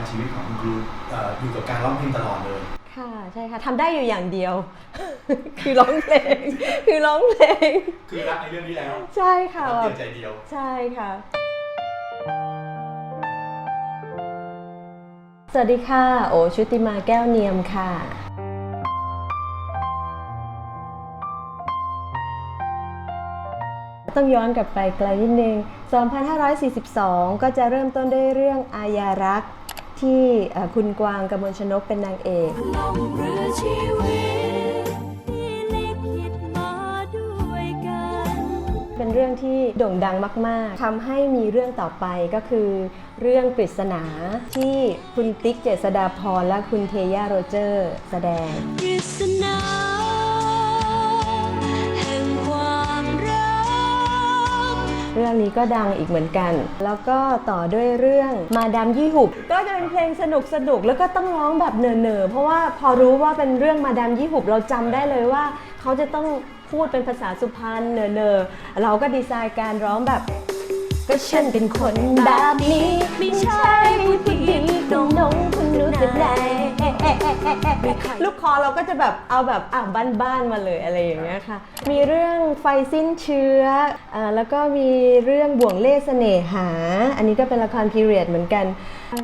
ว่าชีวิตของคุณครูเอ่ออยู่กับการร้องเพลงตลอดเลย ค่ะใช่ค่ะทำได้อยู่อย่างเดียว คือร้องเพลง คือร้องเพลง คือรักในเรื่องนี้แล้วใช่ค่ะรักแบเดีบยวใจเดียว ใช่ค่ะ สวัสดีค่ะ โอชุติมาแก้วเนียมค่ะ ต้องย้อนกลับไปไกลนิดนึง 2542 ก็จะเริ่มต้นด้วยเรื่องอาญารักษ์ ที่เอ่อคุณกวางกมลชนกเป็นนางเอกล่องเรือชีวิตที่ลิขิตมาด้วยกันเป็นเรื่องที่โด่งดังมาก ๆทำให้มีเรื่องต่อไปก็คือ เรื่องปริศนาที่คุณติ๊กเจษดาพรและคุณเทย่าโรเจอร์ แสดงปริศนา เรื่องนี้ก็ดังอีกเหมือนกัน แล้วก็ต่อด้วยเรื่องมาดามยี่หุบ ก็จะเป็นเพลงสนุกสนุกแล้วก็ต้องร้องแบบเนอๆเพราะว่าพอรู้ว่าเป็นเรื่องมาดามยี่หุบเราจำได้เลยว่า เขาจะต้องพูดเป็นภาษาสุพรรณเนอๆเราก็ดีไซน์การร้องแบบก็ฉันเป็นคนแบบนี้ ไม่ใช่ผู้ดีตรงนง คุณรู้ลูกคอเราก็จะแบบเอาแบบอะบ้านๆมาเลยอะไรอย่างเงี้ยค่ะ มีเรื่องไฟสิ้นเชื้ออ่าแล้วก็มีเรื่องบ่วงเล่ห์เสน่หา อันนี้ก็เป็นละครพีเรียดเหมือนกัน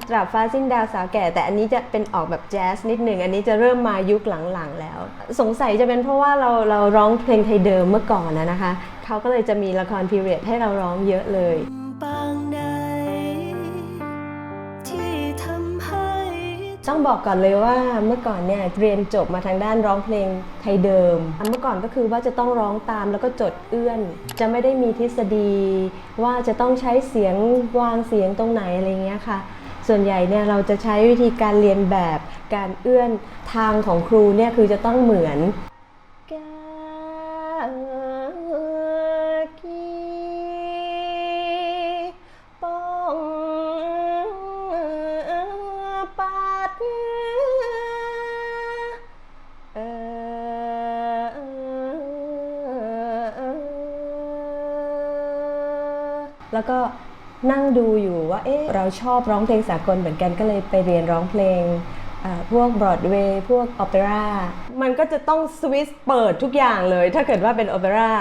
ตราบฟ้าสิ้นดาวสาวแก่ แต่อันนี้จะเป็นออกแบบแจ๊สนิดหนึ่งอันนี้จะเริ่มมายุคหลังๆแล้ว สงสัยจะเป็นเพราะว่าเราเราร้องเพลงไทยเดิมเมื่อก่อนนะนะคะ เขาก็เลยจะมีละครพีเรียดให้เราร้องเยอะเลย ต้องบอกก่อนเลยว่าเมื่อก่อนเนี่ยเรียนจบมาทางด้านร้องเพลงไทยเดิม เมื่อก่อนก็คือว่าจะต้องร้องตามแล้วก็จดเอื้อน จะไม่ได้มีทฤษฎี ว่าจะต้องใช้เสียงวางเสียงตรงไหนอะไรเงี้ยค่ะ ส่วนใหญ่เนี่ยเราจะใช้วิธีการเรียนแบบการเอื้อนทางของครูเนี่ยคือจะต้องเหมือน แล้วก็นั่งดูอยู่ว่าเอ๊ะเราชอบร้องเพลงสากลเหมือนกันก็เลยไปเรียนร้องเพลงพวกบรอดเวย์พวกโอเปร่ามันก็จะต้องสวิสเปิดทุกอย่างเลย ถ้าเกิดว่าเป็นโอเปร่า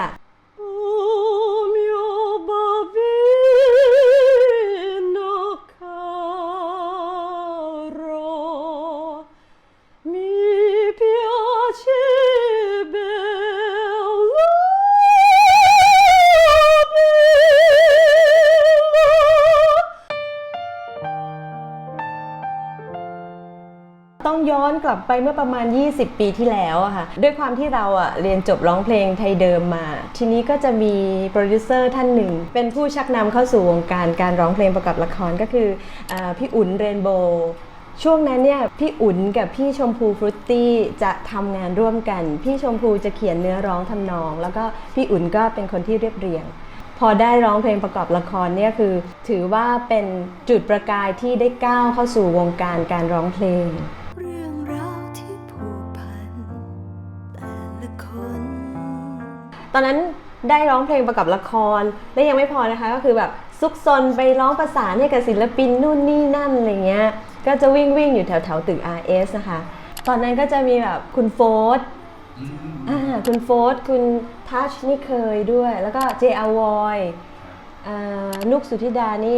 ย้อนกลับไปเมื่อประมาณ 20 ปีที่แล้วอะค่ะด้วยความที่เราอะเรียนจบร้องเพลงไทยเดิมมา ทีนี้ก็จะมีโปรดิวเซอร์ท่านหนึ่ง เป็นผู้ชักนำเข้าสู่วงการการร้องเพลงประกอบละครก็คืออพี่อุ่นเรนโบว์ช่วงนั้นเนี่ยพี่อุ่นกับพี่ชมพูฟรุตตี้จะทำงานร่วมกัน พี่ชมพูจะเขียนเนื้อร้องทำนอง แล้วก็พี่อุ่นก็เป็นคนที่เรียบเรียง พอได้ร้องเพลงประกอบละครเนี่ยคือ ถือว่าเป็นจุดประกายที่ได้ก้าวเข้าสู่วงการการร้องเพลง ตอนนั้นได้ร้องเพลงประกอบละคร และยังไม่พอนะคะก็คือแบบซุกซนไปร้องประสานให้กับศิลปินนู่นนี่นั่นอะไรเงี้ย ก็จะวิ่งวิ่งอยู่แถวแถวๆตึก RS นะคะ ตอนนั้นก็จะมีแบบคุณโฟร์ธอืมอ่าคุณโฟร์ธคุณทัชนี่เคยด้วย แล้วก็เจอาวอยนุกสุธิดานี่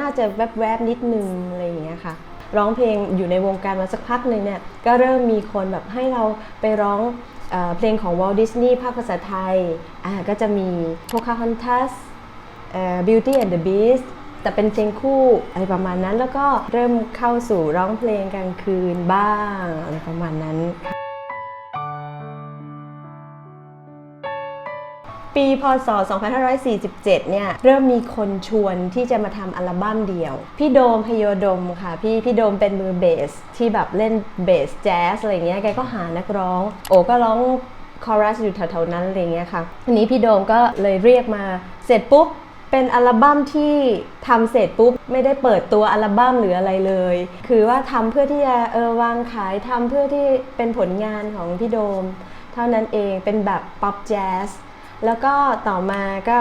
น่าจะแวบๆนิดนึงอะไรอย่างเงี้ยค่ะ ร้องเพลงอยู่ในวงการมาสักพักหนึ่งเนี่ยก็เริ่มมีคนแบบให้เราไปร้อง เพลงของวอลดิสนีย์ภาคภาษาไทยก็จะมี Pocahontas เอ่อ Beauty and the Beast แต่เป็นเพลงคู่อะไรประมาณนั้นแล้วก็เริ่มเข้าสู่ร้องเพลงกลางคืนบ้างอะไรประมาณนั้น ปีพศ 2547 เนี่ย เริ่มมีคนชวนที่จะมาทำอัลบั้มเดี่ยว พี่โดมพโยดมค่ะ พี่พี่โดมเป็นมือเบส ที่แบบเล่นเบสแจ๊สอะไรเงี้ย แกก็หานักร้อง โอก็ร้องคอรัสอยู่แถวๆนั้นอะไรเงี้ยค่ะทีนี้พี่โดมก็เลยเรียกมา เสร็จปุ๊บเป็นอัลบั้มที่ทำเสร็จปุ๊บ ไม่ได้เปิดตัวอัลบั้มหรืออะไรเลย คือว่าทำเพื่อที่จะเออวางขายทำเพื่อที่เป็นผลงานของพี่โดม เท่านั้นเองเป็นแบบป๊อปแจ๊ส แล้วก็ต่อมาก็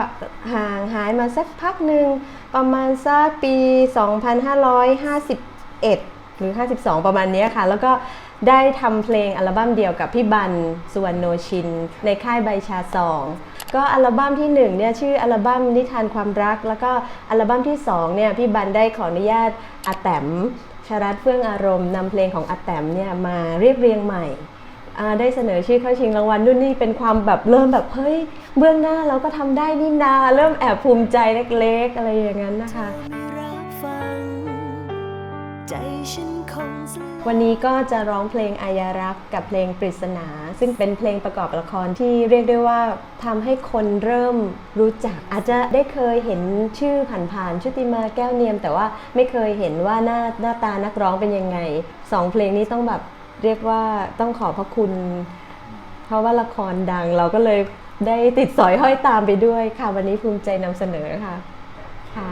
ห่างหายมาสักพักหนึ่งประมาณสักปี 2551 หรือ 52 ประมาณนี้ค่ะ แล้วก็ได้ทำเพลงอัลบั้มเดียวกับพี่บันสุวรรณโนชิน ในค่ายใบชาสองก็อัลบั้มที่หนึ่งเนี่ยชื่ออัลบั้มนิทานความรัก แล้วก็อัลบั้มที่สองเนี่ยพี่บันได้ขออนุญาตอาแตมชรัตเฟื่องอารมณ์นำเพลงของอาแตมเนี่ยมาเรียบเรียงใหม่ ได้เสนอชื่อเข้าชิงรางวัลนู่นนี่เป็นความแบบเริ่มแบบเฮ้ยเบื้องหน้าเราก็ทำได้นี่นาเริ่มแอบภูมิใจเล็ก ๆ อะไรอย่างนั้นนะคะไม่รับฟังใจฉันคงสลายวันนี้ก็จะร้องเพลงอายารักษ์กับเพลงปริศนา ซึ่งเป็นเพลงประกอบละครที่เรียกได้ว่าทำให้คนเริ่มรู้จัก อาจจะได้เคยเห็นชื่อผ่านๆชุติมาแก้วเนียม แต่ว่าไม่เคยเห็นว่าหน้าหน้าตานักร้องเป็นยังไงสองเพลงนี้ต้องแบบ เรียกว่าต้องขอบพระคุณ เพราะว่าละครดังเราก็เลยได้ติดสอยห้อยตามไปด้วยค่ะ วันนี้ภูมิใจนำเสนอค่ะค่ะ